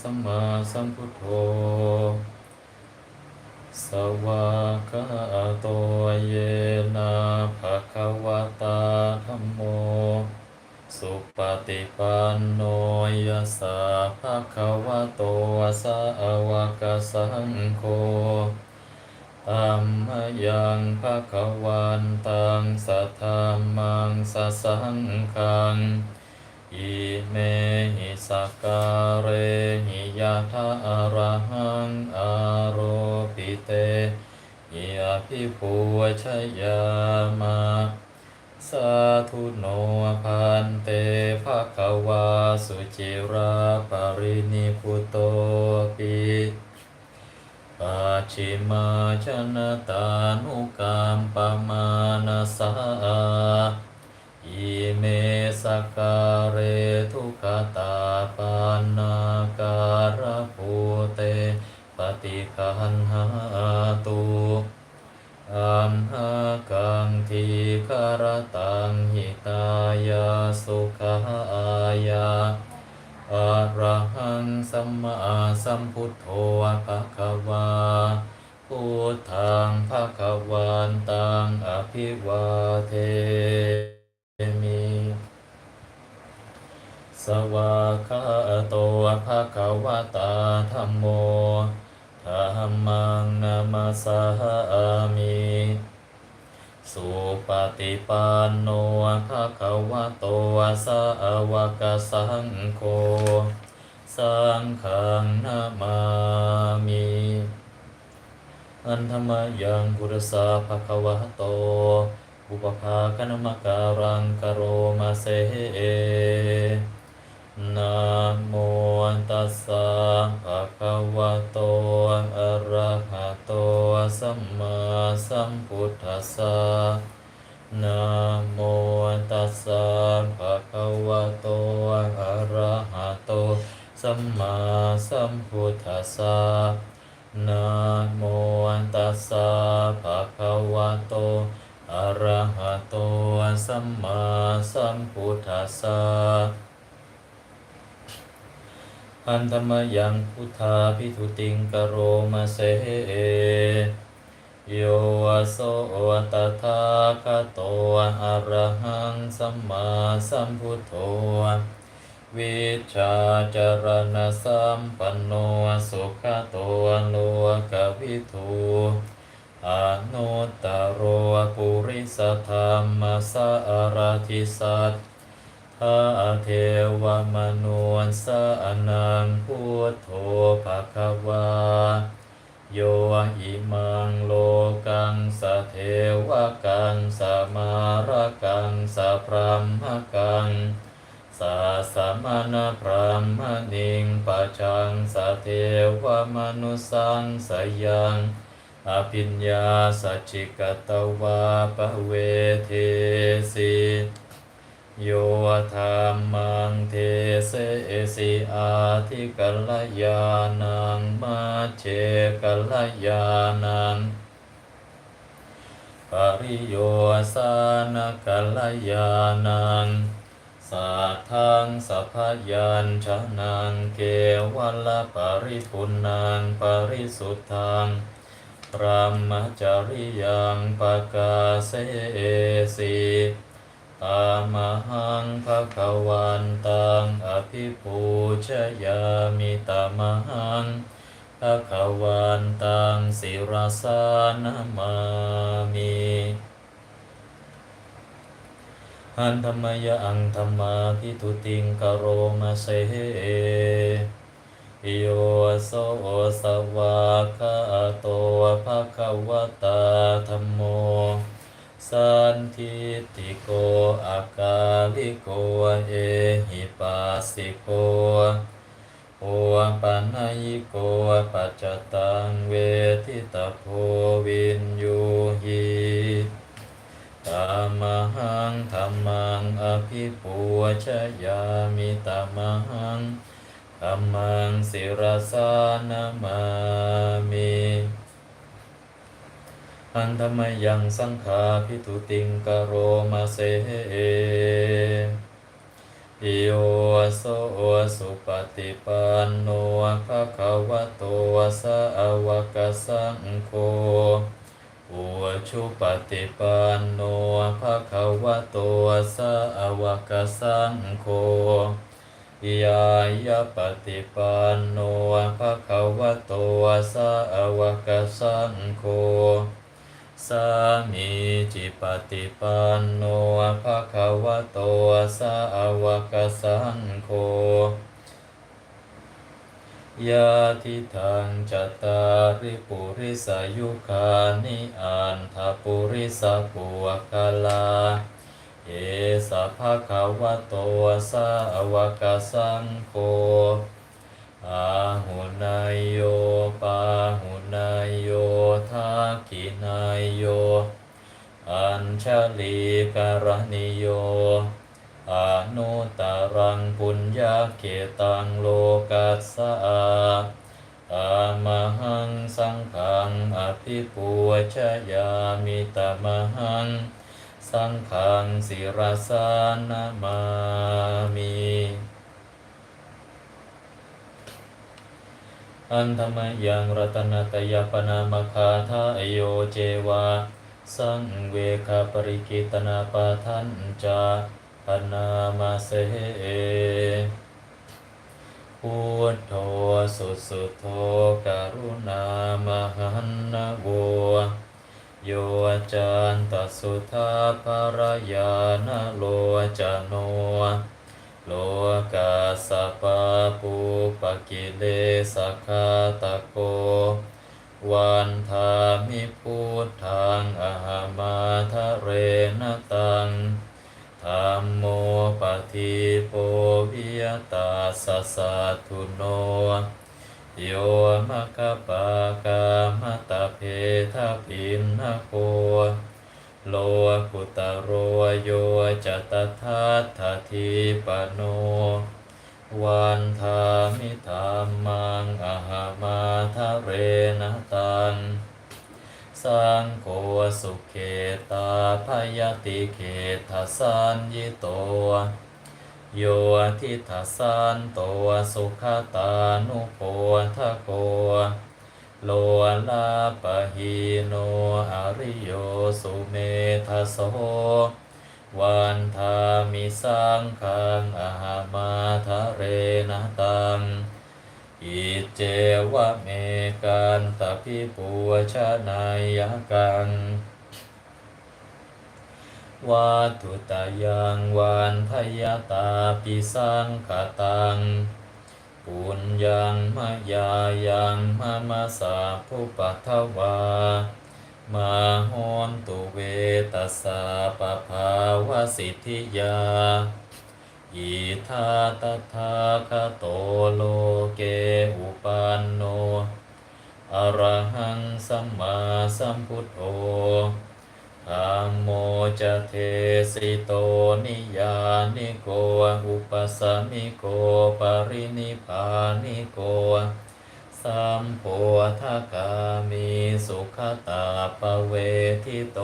สัมมาสัมพุทโธ สวากาโตเยนะภะคะวะตาธัมโม สุปฏิปันโนยัสสะภะคะวะโตสาวกสังโฆธัมมยังภะคะวันตังสัทธัมมังสสสังฆัง อิเมหิสักการเรหิยะทะอรหังอาโรปิเตหิอภิปูชยามาสาธุโนพันเตภะคะวาสุจิราปรินิพุโตปิปัจฉิมาชนะตานุกรรมปมานาสา อิเมสกการเรทุกขตาปานาการะภูเตปฏิคันหาตุอัมหากังทีคารตังหิตายาสุขายาอะระหังสัมมาสัมพุทโธภะคะวาพุทธังภะคะวันตังอภิวาเท มิสวากาโตภะคะวะตาธัมโมธัมมังนามาสามิสุปฏิปันโนภะคะวะโตสาวกสังโฆสังฆังนามามิอันธรรมยังพุทธสาภะคะวะโต อุปภาคณมการังกโรมาเซนะโมตัสสะภะคะวะโต อะระหะโต สัมมาสัมพุทธัสสะนะโมตัสสะภะคะวะโต อะระหะโต สัมมาสัมพุทธัสสะนะโมตัสสะภะคะวะโต อะระหะโตสัมมาสัมพุทธัสสะอันธรรมยังพุทธาพิทุติงกโรมาเสโยวโสตถาคโตอะระหังสัมมาสัมพุทโธวิชาจารณสัมปันโนสุขโตโลกวิทู อนุตตโรปุริสธรรมสารทิสัตทาเทวมนุสานังพุทโธภควา โยอิมังโลกังสเทวกังสมารกังสพรหมกังสาสมณพรหมนิงปัจจังสเทวมนุสังสยัง อภิญญาสัจจิกตวาปะเวเทสิโยธรรมังเทเสสิอาทิกัลยานังมาเชกัลยานังปริโยสานกัลยานังสัทธังสัพยัญชนะเกวัลปริปุณังปริสุทธัง พระมจริยังปกาเสสิตามหังภะคะวันตังอภิปูชยามิตามหังภะคะวันตังศิรสานามามิหันธรรมยอังธรรมาพิทุติงกโรมาเส โยโสสวากขาโตภะคะวะตาธัมโม สันทิติโกอากาลิโกเอหิปัสสิโกโอปัญญิโกปัจจตังเวทิตาโพวินยูหิตามหังธรรมังอภิปูชยามิตามหัง ธรรมังศิรสานามามิอันธรรมยังสังฆาพิทุติงกโรมาเสโยโสสุปฏิปันโนภะคะวะโตสาวกสังโฆอุชุปฏิปันโนภะคะวะโตสาวกสังโฆ ยายาปฏิปันโนภะคะวะโตสาวกสังโฆสามีจิปฏิปันโนภะคะวะโตสาวกสังโฆยาทิทังจัตตาริปุริสายุคานิอันทปุริสปุวกาลา เอสะภะคะวะโตสาวกสังโฆอาหุนายโยปาหุนายโยทักขินายโย อัญชลีกรณิโยอนุตตรังปุญญาเกตังโลกัสสะอามหังสังฆังอภิปูชยามิตมหัง สังฆังศิรสานามามิอันธรรมยังรัตนตยปนามคาทาโยเจวา สังเวคาปริกิตนาปาทันจาปนามาเสพุทโธสุสุโธกรุณามหันนะโว โยจันตสุทาภรยานโลจโน โลกาสปะปุปกิเลสคาตะโก วันธามิพุทธังอหามาทะเรนตังธรรมโมปฏิโปวิยตาสสะทุโน โยมะกะปะกามะตะเพทะปินนะโคโลกุตโรโยจตทัทธทิปโน วันธามิธรรมังอหามาทะเรนตัง สังโฆสุเขตาพยติเขตสันยิโต โยทิทัสสันโตสุขตานุโพทะโก โลลาปะหิโนอริโยสุเมทะโสวันธามิสังขังอาหามาทะเรนตัง อิเจวะเมกันตพิปูชนายกัง วัตถุตายังวันทยาตาปิสังขตังปุญญังมายายังมะมะสาภูปัทวามาโหนตุเวตัสสะปะภาวสิทธิยาอิทาตถาคโตโลเกอุปันโนอรหังสัมมาสัมพุทโธ ธัมโมจะเทสิโตนิยานิโก อุปสมิโก ปรินิพานิโก สัมโพธกามิสุขตาปเวทิโต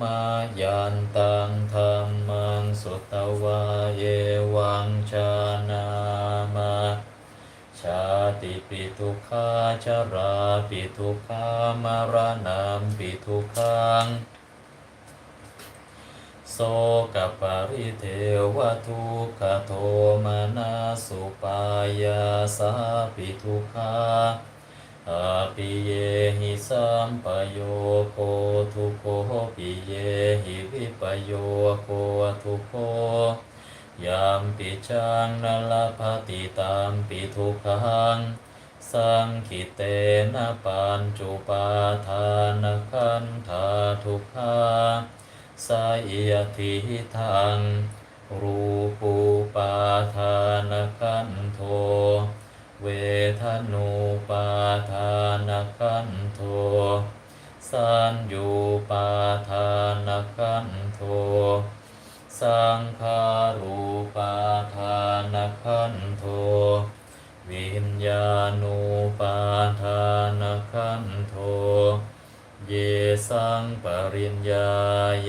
มายันตังธรรมังสุตวาเยวังชานามาชา ติปิทุกขาชาราปิทุกขามารณามปิทุกขังโสกปริเทวทุกขโทมนาสุปายาสาปิทุกขาอาปิเยหิสัมปโยโคทุโคปิเยหิวิปโยโคทุโค ยามปิชังนลภติตามปิทุกขัง สังขิเตนะปัญจุปาทานขันธาทุกขาสายทิทัง รูปูปาทานขันโท เวทนูปาทานขันโทสัญญูปาทานขันโท สังขารูปาทานขันโทวิญญาณูปาทานขันโท เยสังปริญญา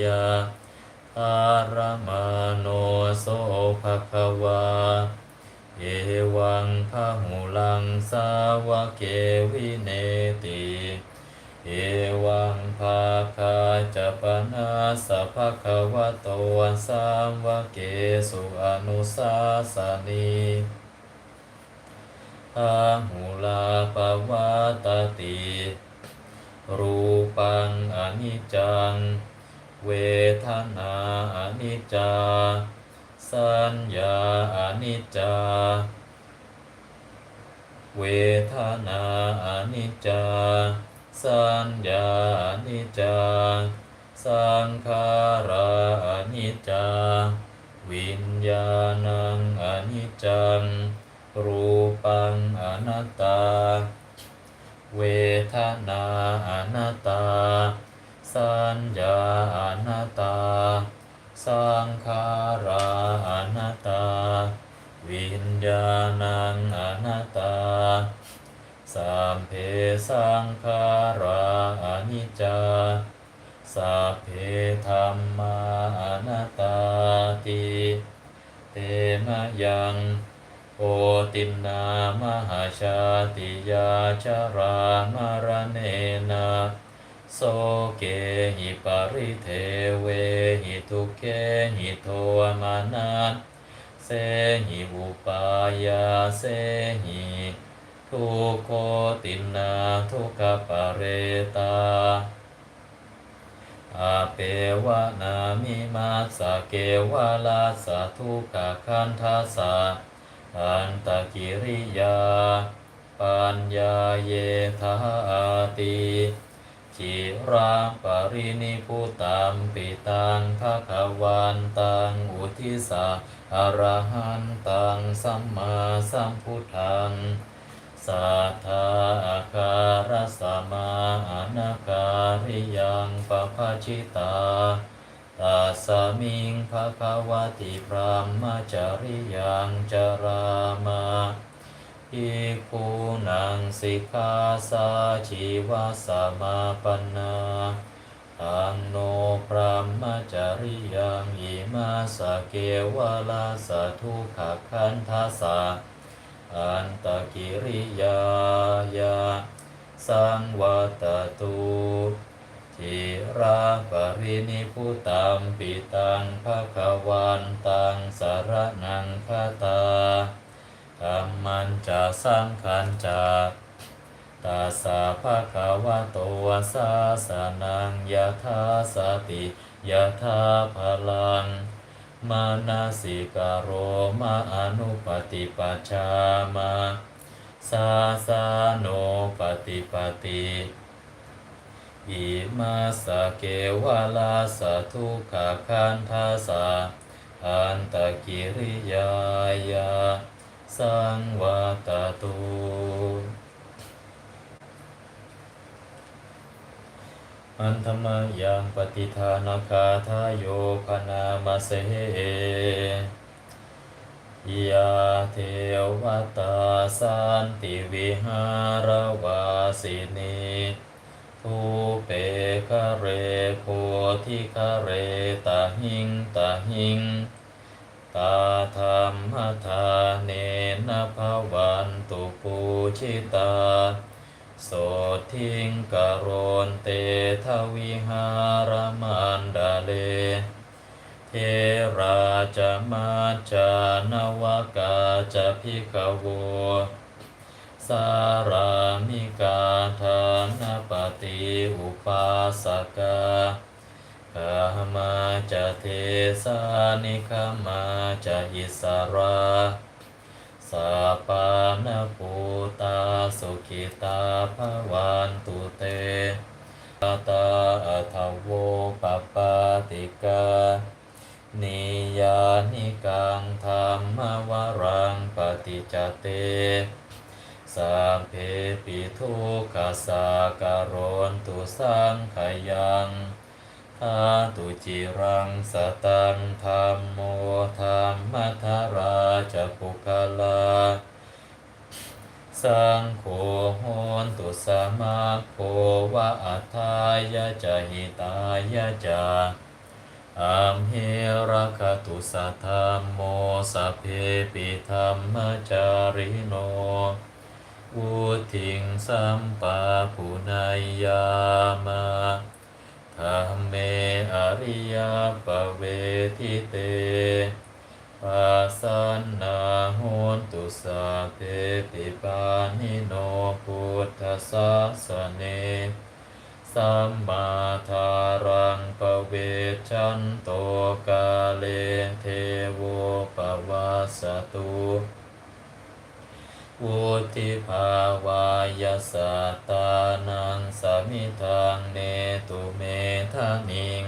ญาธอารมาโนโสภคะวา เอวังพะหุลังสาวเกวิเนติ เอวังภาคาจะปนาสัพพะคะวะโตสามวะเกสุอนุสาสนีพะหุลาปวาตติรูปังอนิจจัง เวทนาอนิจจา สัญญาอนิจจา เวทนาอนิจจา สัญญานิจจาสังขารานิจจาวิญญาณังอนิจจัง รูปังอนัตตา เวทนาอนัตตา สัญญาอนัตตา สังขาราอนัตตา วิญญาณังอนัตตา สัมเพสังขารานิจจาสัพเพธรรมานัตตาติเตมะยังโอตินนามหาชาติยาชรามรเนนะโสเกหิปาริเทเวหิทุเกหิโทมานัสเสหิอุปายาเสหิ ทุกโคตินาทุกขปะเรตาอาเปวะนามิมาสะเกวะลาสะทุกขคันทัสสะอันตกิริยา ปัญญาเยทาติจิราปรินิพุตัมปิตังภะคะวันตังอุทิสาอรหันตังสัมมาสัมพุทธัง สัทธาอาคารสมาอนาการิยังปะพะชิตาตัสสมิงภะคะวะติพรหมจริยังจรามาอิคูนังสิกขาสาชีวาสมาปนาอันโนพรหมจริยังอิมาสเกวะลาสทุขคันทัสสะ อันตกิริยายาสังวัตตุทิราปรินิพุตัมปิตังภะคะวันตังสารนังคาตาธรรมันจะสังขันจะตาสาภะคะวะโตสาสนังยะธาสติยะธาพลัง มานาสิกาโรมาอนุปฏิปัชามาสาสาโนปฏิปติอิมาสเกวาลาสทุกขคันทัสสะอันตกิริยายา สังวัตตุ อันธรรมยังปฏิทานาคาทายโยคณามาเสยาเทวตาสันติวิหารวาสินีทุเปคะเรโคทิคะเรตาหิงตาหิงตาธรรมทาเนนภวันตุปูชิตา โสทิงกโรนเตทวิหารมันดาเล เทราจมาจานวกาจะพิกโวสารามิกาธานปฏิอุปาสกากามาจะเทสานิคามาจะอิสราสาปานภูตา สุขิตาภวันตุเตตาตาอัทโวปปาติกานิยานิกังธรรมวรังปฏิจเตสัพเพปิทุกขสาการนตุสังขยังทาตุจิรังสตังธรรมโมธรรมทาราจะปุคลา สังโฆโหนตุสมาโควะอัทายะจหิตายะจาอัมเหระคตุสัทธรรมโมสเพปิธรรมจาริโนวุทิงสัมปาปุนายามะธรรมเมอริยปเวทิเต ปัสสันนาโหนตุสัพเพปิปานิโนพุทธสาสเนสัมมาทารังปเวชันโตกาเลเทโวปวัสสตุวุติภาวายสัตตานังสมิทังเนตุเมทานิง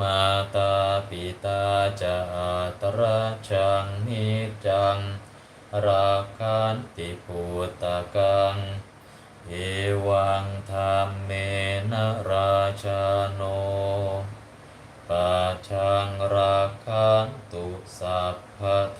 มาตาปิตาจะอาตระชังนิจัง ราคันติภูตะกัง เอวังธรรมเมนะราชาโนปะชังราคันตุสัพพทา